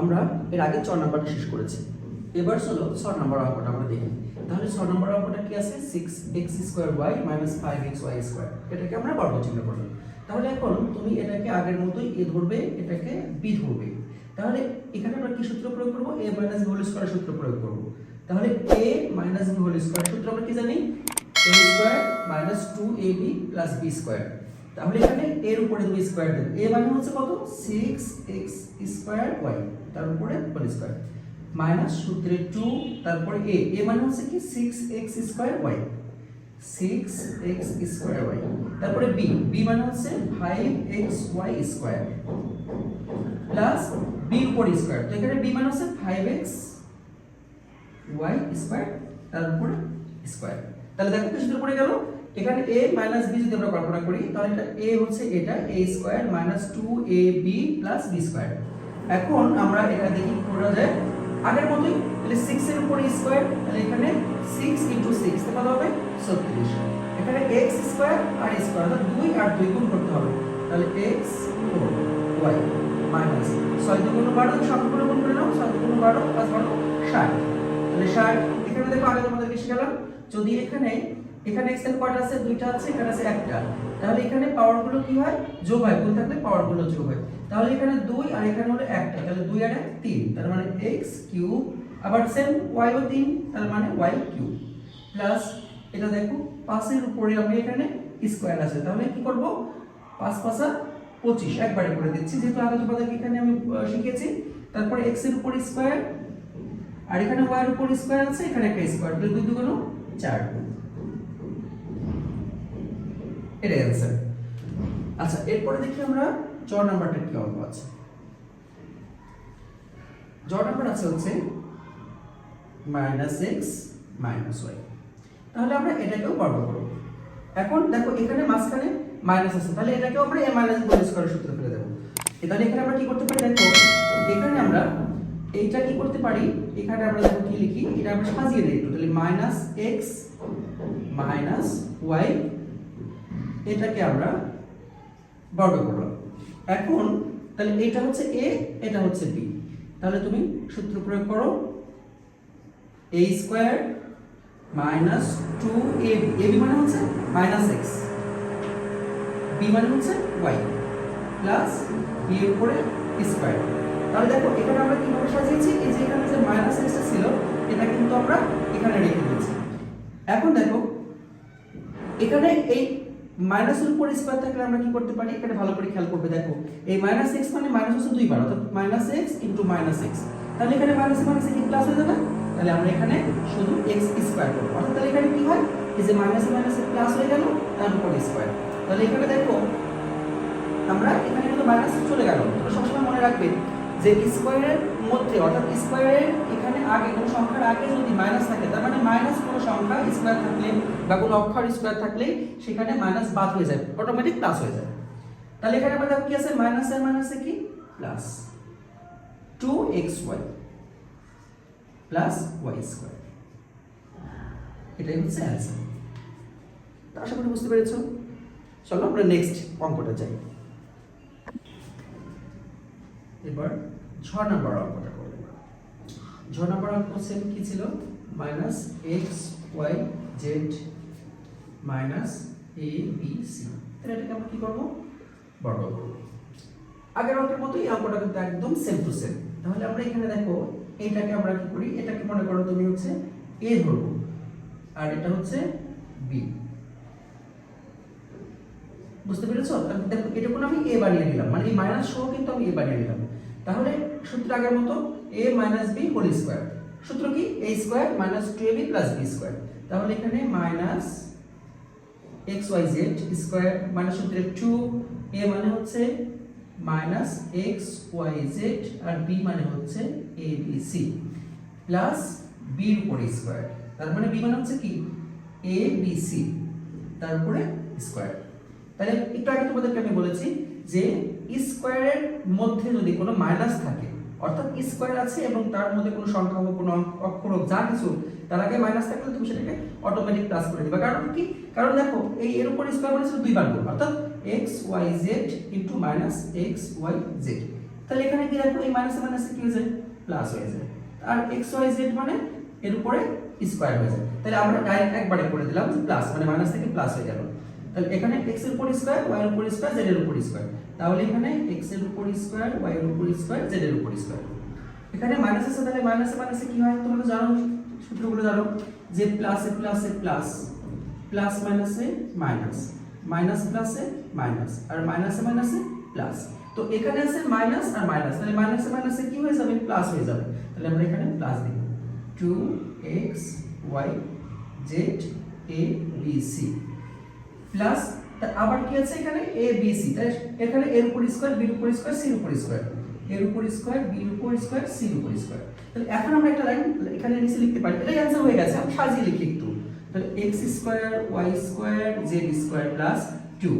আমরা এর আগে ছ নাম্বারটা শেষ করেছি। এবার চলো ছ নাম্বার অঙ্কটা আমরা দেখি। তাহলে ছ নাম্বার অঙ্কটা কি আছে? Six X square Y minus five X Y square এটাকে আমরা বর্গ চিহ্ন করলাম তাহলে এখন তুমি এটাকে আগের মতোই এ ধরবে, এটাকে বি ধরবে। তাহলে এখানে আমরা কি সূত্র প্রয়োগ করব? এ মাইনাস হোল স্কোয়ার সূত্র প্রয়োগ করব। তাহলে এ মাইনাস হোল স্কোয়ার সূত্র আমরা কি জানি? A square minus two A B plus B square তাহলে এখানে এর উপরে তুমি স্কোয়ার দেবে। এ মানে হচ্ছে কত? সিক্স এক্স স্কোয়ার ওয়াই তার উপরে হোল স্কোয়ার মাইনাস সূত্রে টু তারপরে এ এ মানে হচ্ছে কি? Six X square Y six X square Y তারপরে বি বি মানে হচ্ছে five X Y square plus বির উপর স্কোয়ার তো এখানে বি মানে হচ্ছে ফাইভ এক্স ওয়াই স্কোয়ার তার উপরে স্কোয়ার তাহলে দেখো কিছু উপরে গেল? এখানে a মাইনাস বি যদি আমরা কল্পনা করি, তাহলে এটা a হচ্ছে এটা, a square minus two A B plus B square এখন আমরা এটা দেখি করা যায়? আগের মতোই, তাহলে সিক্স এর উপরে স্কোয়ার তাহলে এখানে সিক্স ইন্টু সিক্স কত হবে? ছত্রিশ। এখানে এক্স স্কোয়ার আর স্কোয়ার অর্থাৎ দুই আর দুই গুণ করতে হবে। তাহলে এক্স ওয়াই মাইনাস ছয় দুগুণ বারো সবগুলো গুণ করে নাও, ছয় দুগুণ বারো পাঁচ বারো, ষাট। তাহলে ষাট, এখানে দেখো আগে তোমাদেরকে শিখালাম। যদি এখানে এখানে এক্সের কয়টা আছে দুইটা আছে, এখানে আছে একটা। তাহলে এখানে পাওয়ারগুলো কি হয়? যোগ হয়। গুণ থাকলে পাওয়ারগুলো যোগ হয়। তাহলে এখানে দুই আর এখানে হলো একটা। তাহলে দুই আর এক, তিন। তার মানে এক্স কিউব আবার সেম ওয়াই ও তিন, তার মানে ওয়াই কিউব প্লাস এটা দেখো, পাঁচের উপরে আমি এখানে স্কোয়ার আছে। তাহলে কি করব? পাঁচ পাঁচা পঁচিশ। একবারে করে দিচ্ছি। যেহেতু আগে তোমাদেরকে এখানে আমি শিখেছি। তারপরে এক্সের উপর স্কোয়ার আর এখানে ওয়াই এর উপর স্কোয়ার আছে, এখানে একটা স্কোয়ার তাহলে দুই দুগুণ চার। এটাই অ্যান্সার আচ্ছা এরপরে দেখি আমরা জ নাম্বারটা কি অঙ্ক আছে। জ নাম্বার আছে হচ্ছে মাইনাস এক্স মাইনাস ওয়াই তাহলে আমরা এটাকেও বর্গ করব। এখন দেখো এখানে মাঝখানে মাইনাস আছে। তাহলে এটাকেও আমরা এ মাইনাস বি স্কয়ারের সূত্র ফেলে দেবো। তাহলে এখানে আমরা কি করতে পারি দেখো? এখানে আমরা এইটা কি করতে পারি? এখানে আমরা দেখো কি লিখি? এটা আমরা সাজিয়ে দিই তাহলে মাইনাস এক্স মাইনাস ওয়াই এটাকে আমরা বর্গ করলাম। এখন তাহলে এটা হচ্ছে এ এটা হচ্ছে বি তাহলে তুমি সূত্র প্রয়োগ করো। A square minus two A A B মানে হচ্ছে মাইনাস এক্স বি মানে হচ্ছে ওয়াই প্লাস বি এর উপরে স্কোয়ার তাহলে দেখো, এখানে আমরা কীভাবে সাজিয়েছি? এই যে এখানে যে মাইনাস এক্স ছিল, এটা কিন্তু আমরা এখানে রেখে দিয়েছি। এখন দেখো, এখানে এই মাইনাসের উপর স্কোয়ার থাকলে আমরা কি করতে পারি? এখানে ভালো করে খেয়াল করবে, দেখো। এই মাইনাস এক্স মানে মাইনাস হচ্ছে দুইবার অর্থাৎ minus X into minus X তাহলে এখানে মাইনাস মাইনাস কি প্লাস হয়ে যাবে? তাহলে আমরা এখানে শুধু এক্স স্কোয়ার করব। অর্থাৎ তাহলে এখানে কি হয়? এই যে মাইনাস মাইনাস প্লাস হয়ে গেল, তার উপর স্কোয়ার তাহলে এখানে দেখো, আমরা এখানে কিন্তু মাইনাস চলে গেল। সবসময় মনে রাখবে যে স্কোয়ারের মধ্যে, অর্থাৎ স্কোয়ারের এখানে আগে কোনো সংখ্যার আগে যদি মাইনাস থাকে, তার মানে মাইনাস কোনো সংখ্যা স্কোয়ার থাকলে বা কোনো অক্ষর স্কোয়ার থাকলে সেখানে মাইনাস বাদ হয়ে যায় অটোমেটিক প্লাস হয়ে যায়। তাহলে এখানে আমরা দেখো কি আছে? মাইনাস আর মাইনাসে কি? Plus two X Y plus Y square এটাই হচ্ছে অ্যান্সার আশা করি বুঝতে পেরেছ। চলো আমরা নেক্সট অঙ্কটা যাই। এবার ছ নম্বর অঙ্কটা করব। ছ নম্বর অঙ্ক সেম কি ছিল? Minus X Y Z minus A B C. তাহলে এটাকে আমরা কি করব? বর্গ করব। আগের অঙ্কের মতোই অঙ্কটা কিন্তু একদম সেম টু সেম। তাহলে আমরা এখানে দেখো, এটাকে আমরা কি করি? এটাকে মনে করো তুমি হচ্ছে এ ধরবো আর এটা হচ্ছে বি। বুঝতে পেরেছ? এটা কোনো আমি এ বানিয়ে নিলাম মানে এই মাইনাস সহ কিন্তু আমি এ বানিয়ে নিলাম তাহলে সূত্র আগের মতো A minus B whole square সূত্র কি? A square minus two A B plus B square তাহলে এখানে minus X Y Z square মানে সূত্রে টু এ মানে হচ্ছে মাইনাস এক্স ওয়াই জেড আর বি মানে হচ্ছে এ বি সি প্লাস বির উপরে স্কোয়ার তার মানে বি মানে হচ্ছে কি? এ বি সি তারপরে স্কোয়ার তাহলে একটু আগে তোমাদেরকে আমি বলেছি যে স্কোয়ারের মধ্যে যদি কোনো মাইনাস থাকে, অর্থাৎ স্কোয়ার আছে এবং তার মধ্যে কোনো সংখ্যা হোক কোনো অক্ষর হোক যা কিছু, তার আগে মাইনাস থাকলে তুমি সেটাকে অটোমেটিক প্লাস করে দিবা। কারণ কি? কারণ দেখো, এই এর উপর স্কোয়ার মানে ছিল দুইবার গুণ, অর্থাৎ X Y Z into minus X Y Z তাহলে এখানে কি দেখো, এই মাইনাস মাইনাস কি হয়ে যায়? প্লাস হয়ে যায়। আর এক্স ওয়াই জেড মানে এর উপরে স্কোয়ার হয়ে যায়। তাহলে আমরা ডাইরেক্ট একবারে করে দিলাম প্লাস মানে মাইনাস থেকে প্লাস হয়ে গেল। তাহলে এখানে x এর উপর স্কোয়ার y এর উপর স্কোয়ার z এর উপর স্কোয়ার তাহলে এখানে x এর উপর স্কোয়ার y এর উপর স্কোয়ার z এর উপর স্কোয়ার এখানে মাইনাস আছে, তাহলে মাইনাসে মাইনাসে কি হয় তোমরা জানো? সূত্রগুলো জানো? যে প্লাসে প্লাসে প্লাস এ প্লাস মাইনাসে মাইনাস মাইনাস প্লাসে মাইনাস আর মাইনাসে মাইনাসে প্লাস তো এখানে আছে মাইনাস আর মাইনাস তাহলে মাইনাসে মাইনাসে কি হয়ে যাবে? প্লাস হয়ে যাবে। তাহলে আমরা এখানে প্লাস দিব। Two X Y Z A B C plus আবার কি আছে এখানে? এ বি সি তাই এখানে এর উপর স্কোয়ার বির উপর স্কোয়ার সির উপর স্কোয়ার এর উপর স্কোয়ার বির উপর স্কোয়ার সির উপর স্কোয়ার তাহলে এখন আমরা একটা লাইন এখানে নিচে লিখতে পারি। এটাই অ্যান্সার হয়ে গেছে। আমি সাজিয়ে লিখি একটু। তাহলে X square Y square Z square plus two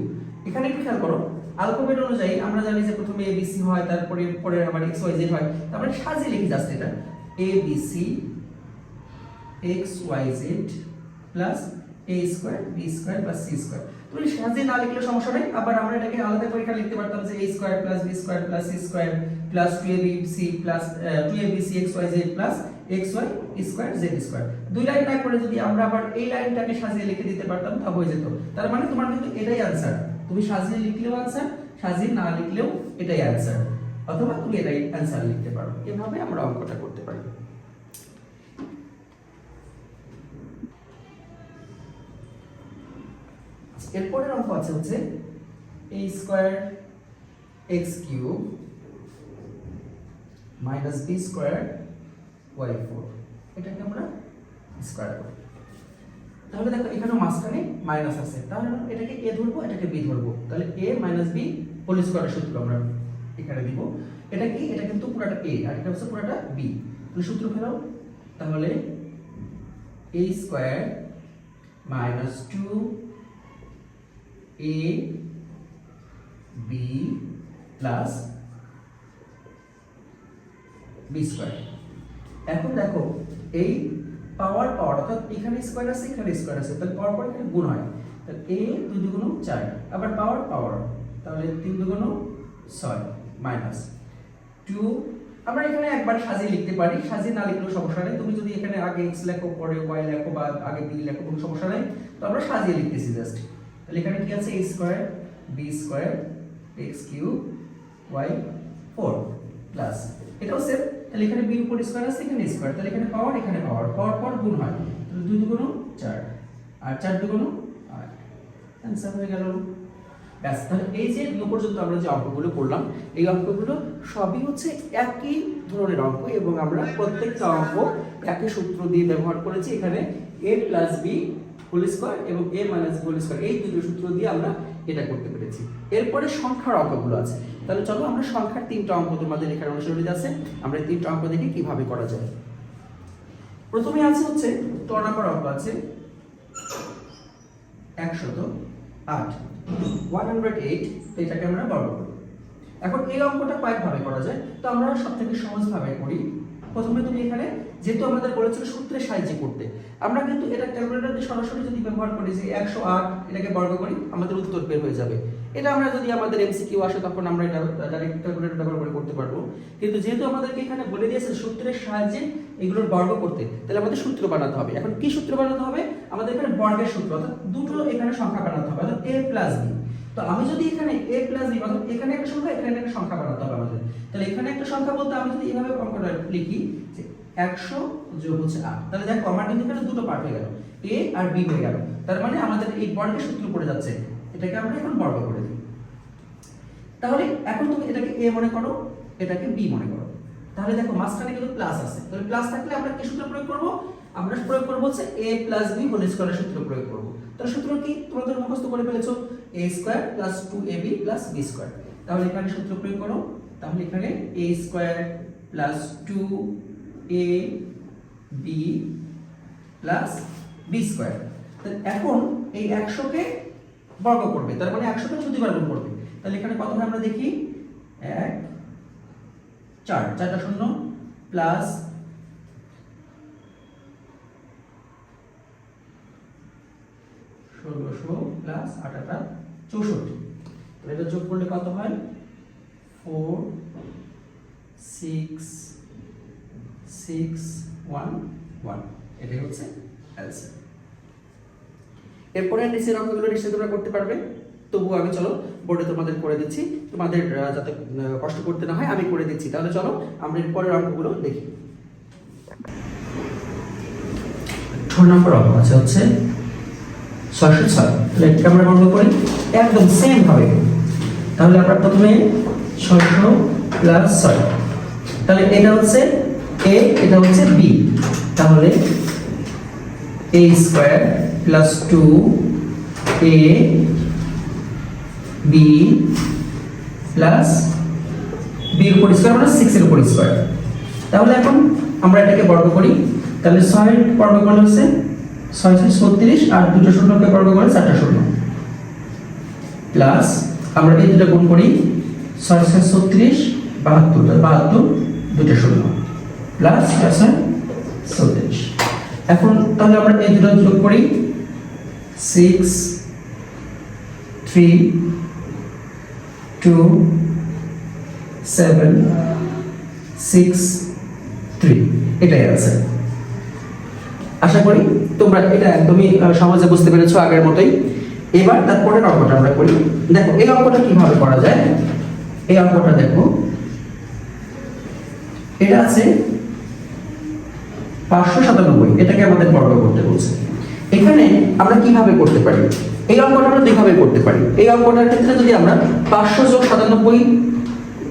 এখানে একটু খেয়াল করো। আলফাবেট অনুযায়ী আমরা জানি যে প্রথমে এ বি সি হয়, তারপরে পরে আবার এক্স ওয়াই জেড হয়। তারপরে সাজিয়ে লিখি জাস্ট এটা। A B C X Y Z plus A square B square C square তুমি সাজিয়ে না লিখলে সমস্যা নেই, আবার আমরা এটাকে আলাদা এখানে লিখতে পারতাম যে A square plus B square plus C square plus two A B C plus two A B C X Y Z plus X Y square Z square দুই লাইন না করে যদি আমরা আবার এই লাইনটাকে সাজিয়ে লিখে দিতে পারতাম তা হয়ে যেত। তার মানে তোমার কিন্তু এটাই আনসার তুমি সাজিয়ে লিখলেও আনসার সাজিয়ে না লিখলেও এটাই আনসার অথবা তুমি এটাই অ্যান্সার লিখতে পারো। এভাবে আমরা অঙ্কটা করতে পারি। এরপরের অঙ্ক আছে হচ্ছে a square x cube minus B square Y four এটাকে আমরা স্কয়ার করি তাহলে দেখো এখানে মাঝখানে মাইনাস আছে। তাহলে এটাকে a ধরবো, এটাকে b ধরবো। তাহলে a মাইনাস b হোল স্কয়ারের সূত্র আমরা এখানে দিব। এটা কি? এটা কিন্তু পুরোটা a, আর এটা হচ্ছে পুরোটা b তাহলে সূত্র ফেরাও তাহলে a square minus two a, b plus b square এখন দেখো, এই পাওয়ার পাওয়ার অর্থাৎ এখানে স্কয়ার আছে, এখানে স্কয়ার আছে, তাহলে পাওয়ার এখানে গুণ হয়। তাহলে a দুই দুগুণ চার, আবার পাওয়ার পাওয়ার তাহলে তিন দুগুণ ছয় মাইনাস টু আমরা এখানে একবার সাজিয়ে লিখতে পারি সাজিয়ে না লিখলেও সমস্যা নেই। তুমি যদি এখানে আগে x লেখো, পরে y লেখো বা আগে b লেখো, কোনো সমস্যা নেই। তো আমরা সাজিয়ে লিখতেছি জাস্ট তাহলে এখানে কি আছে? A square b square x cube y 4 plus এটাও সেম তাহলে এখানে b উপর স্কয়ার আছে, এখানে স্কয়ার তাহলে এখানে পাওয়ার এখানে পাওয়ার পাওয়ার পর গুণ হয়। তাহলে দুই দুগুণ চার। আর চার দুগুণ আট। অ্যান্সার হয়ে গেল। ব্যাস, তাহলে এই যে বিয়োগ পর্যন্ত আমরা যে অঙ্কগুলো করলাম, এই অঙ্কগুলো সবই হচ্ছে একই ধরনের অঙ্ক এবং আমরা প্রত্যেকটা অঙ্ক একই সূত্র দিয়ে ব্যবহার করেছি। এখানে a plus B whole square এবং এ মাইনাস হোল স্কোয়ার, এই দুটো সূত্র দিয়ে আমরা এটা করতে পেরেছি। এরপরে সংখ্যার অঙ্কগুলো আছে। তাহলে চলো আমরা সংখ্যার তিনটা অঙ্ক তোমাদের এখানে অনুসরণিত আছে। আমরা তিনটা অঙ্ক দেখি কীভাবে করা যায়। প্রথমে আছে হচ্ছে ট নাম্বার অঙ্ক আছে একশত আট। ওয়ান হান্ড্রেড এইট, এটাকে আমরা বর্গ করি। এখন এই অঙ্কটা কয়েকভাবে করা যায়। তো আমরা সব থেকে সহজভাবে করি। প্রথমে তুমি এখানে যেহেতু আমাদের বলেছিল সূত্রের সাহায্যে করতে। আমরা কিন্তু এটা ক্যালকুলেটর দিয়ে সরাসরি যদি ব্যবহার করি যে একশো আট এটাকে বর্গ করি, আমাদের উত্তর বের হয়ে যাবে। এটা আমরা যদি আমাদের এমসি এমসিকিউ আসে, তখন আমরা এটা ডাইরেক্ট ক্যালকুলেটর ব্যবহার করে করতে পারব। কিন্তু যেহেতু আমাদেরকে এখানে বলে দিয়েছে সূত্রের সাহায্যে এগুলোর বর্গ করতে, তাহলে আমাদের সূত্র বানাতে হবে। এখন কি সূত্র বানাতে হবে? আমাদের এখানে বর্গের সূত্র, অর্থাৎ দুটো এখানে সংখ্যা বানাতে হবে, অর্থাৎ এ প্লাস বি তো আমি যদি এখানে এ প্লাস বি অর্থাৎ এখানে একটা সংখ্যা, এখানে একটা সংখ্যা বানাতে হবে আমাদের। তাহলে এখানে একটা সংখ্যা বলতে আমি যদি এভাবে লিখি, যে একশো যোগ হচ্ছে আট। তাহলে দেখো কিন্তু এখানে দুটো পার্ট হয়ে গেল। এ আর বি হয়ে গেল। তার মানে আমাদের এই বর্গের সূত্র পড়ে যাচ্ছে। এটাকে আমরা এখন বর্গ করে দিই। তাহলে এখন তুমি এটাকে এ মনে করো, এটাকে বি মনে করো। তাহলে দেখো, মাঝখানে কিন্তু প্লাস আছে। তাহলে প্লাস থাকলে আমরা কি সূত্র প্রয়োগ করব? আমরা প্রয়োগ করব হচ্ছে a প্লাস বি হোল স্কয়ারের সূত্র প্রয়োগ করব। তাহলে সূত্র কি? তোমাদের মুখস্থ করে ফেলেছো। A square plus two A B plus B square তাহলে এখানে সূত্র প্রয়োগ করো। তাহলে এখানে a square plus two A B plus B square এখন এই একশোকে বর্গ করবে, তার মানে একশোকে দুইবার গুণ করবে, তাহলে এখানে কত হয় আমরা দেখি? এক, চার, চারটা শূন্য প্লাস ষোলোশো প্লাস আটাটা চৌষট্টি। এটা যোগ করলে কত হয়? Four six six one one. এটাই হচ্ছে অ্যান্সার এরপরে নিচের অঙ্কগুলো নিশ্চয়ই তোমরা করতে পারবে। তবুও আমি চলো বোর্ডে তোমাদের করে দিচ্ছি। তোমাদের যাতে কষ্ট করতে না হয়, আমি করে দিচ্ছি। তাহলে চলো আমরা এর পরের অঙ্কগুলো দেখি ছ নম্বর অঙ্ক আছে হচ্ছে ছয়শো ছয়। তাহলে এটা আমরা গণনা করি। একদম সেম হবে। তাহলে আমরা প্রথমে ছয়শো প্লাস ছয়। তাহলে এটা হচ্ছে এ এটা হচ্ছে বি তাহলে A square plus two A B plus বির উপর স্কোয়ার মানে সিক্সের উপর স্কোয়ার তাহলে এখন আমরা এটাকে বর্গ করি। তাহলে ছয় বর্গ করলে হচ্ছে ছয় ছয় ছত্রিশ আর দুটো শূন্যকে বর্গ করে চারটা শূন্য। প্লাস আমরা এই দুটো গুণ করি, ছয় ছয় ছত্রিশ, বাহাত্তর বাহাত্তর, দুটো শূন্য। প্লাস ছয় ছত্রিশ এখন তাহলে আমরা এই দুটো যোগ করি। Six three two seven six three এটাই আছে আশা করি তোমরা এটা একদমই সহজে বুঝতে পেরেছ আগের মতোই। এবার তারপরের অঙ্কটা আমরা করি। দেখো, এই অঙ্কটা কীভাবে করা যায়? এই অঙ্কটা দেখো। এটা আছে পাঁচশো সাতানব্বই, এটাকে আমাদের বর্গ করতে বলছে। এখানে আমরা কীভাবে করতে পারি? এই অঙ্কটা আমরা দুইভাবে করতে পারি। এই অঙ্কটার ক্ষেত্রে যদি আমরা পাঁচশো যোগ সাতানব্বই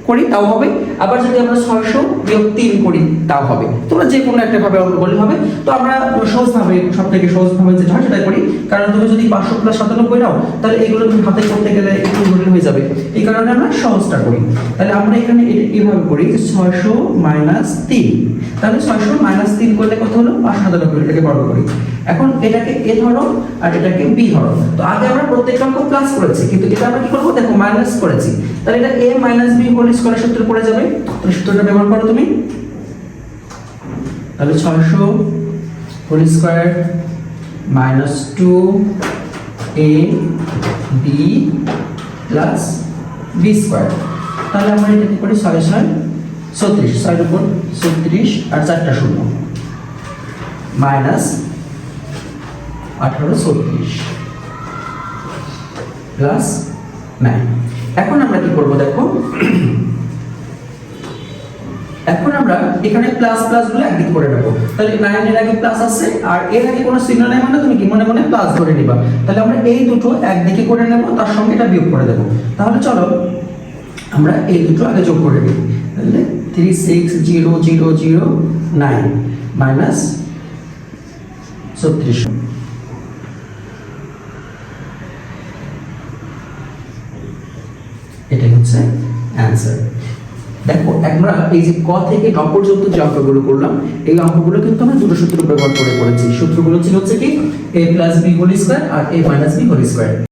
করি, তাও হবে। আবার যদি আমরা ছয়শো বিয়োগ তিন করি, তাও হবে। তোমরা যে কোনো একটা ভাবে অঙ্ক করলে হবে। তো আমরা সহজভাবে সব থেকে সহজভাবে যেটা হয় সেটাই করি। কারণ তুমি যদি পাঁচশো প্লাস সাতানব্বই নাও, তাহলে এগুলো তুমি হাতে করতে গেলে একটু জটিল হয়ে যাবে। এই কারণে আমরা সহজটা করি। তাহলে আমরা এখানে এটা এইভাবে করি যে ছয়শো মাইনাস তিন। তাহলে ছয়শো মাইনাস তিন করলে কত হলো? পাঁচশো সাতানব্বই, এটাকে বর্গ করি। এখন এটাকে এ ধরো আর এটাকে বি ধরো। তো আগে আমরা প্রত্যেকটা অঙ্ক প্লাস করেছি। কিন্তু এটা আমরা কি করব? দেখো মাইনাস করেছি। তাহলে এটা A minus B whole square সূত্র পড়ে যাবে। তাহলে সূত্রটা ব্যবহার করো তুমি। তাহলে ছয়শো whole square minus two A B plus B square তাহলে আমরা এটা করি ছয় ছয় ছত্রিশ। ছয়ের উপর ছত্রিশ আর চারটা শূন্য। মাইনাস আঠারো ছত্রিশ প্লাস নাইন এখন আমরা কি করব দেখো? এখন আমরা এখানে প্লাস প্লাসগুলো একদিকে করে নেব। তাহলে নাইন এর আগে প্লাস আছে, আর এর আগে কোনো চিহ্ন নেই মানে তুমি কি মনে মনে প্লাস ধরে নিবা? তাহলে আমরা এই দুটো একদিকে করে নেব, তার সঙ্গে এটা বিয়োগ করে দেবো। তাহলে চলো, আমরা এই দুটো আগে যোগ করে দিই তাহলে three six zero zero zero nine minus ছত্রিশ এটাই হচ্ছে অ্যান্সার দেখো, আমরা এই যে ক থেকে ক পর্যন্ত যে অঙ্কগুলো করলাম, এই অঙ্কগুলো কিন্তু আমরা দুটো সূত্র ব্যবহার করে করেছি। সূত্রগুলো ছিল হচ্ছে কি A plus B whole square R A minus B whole square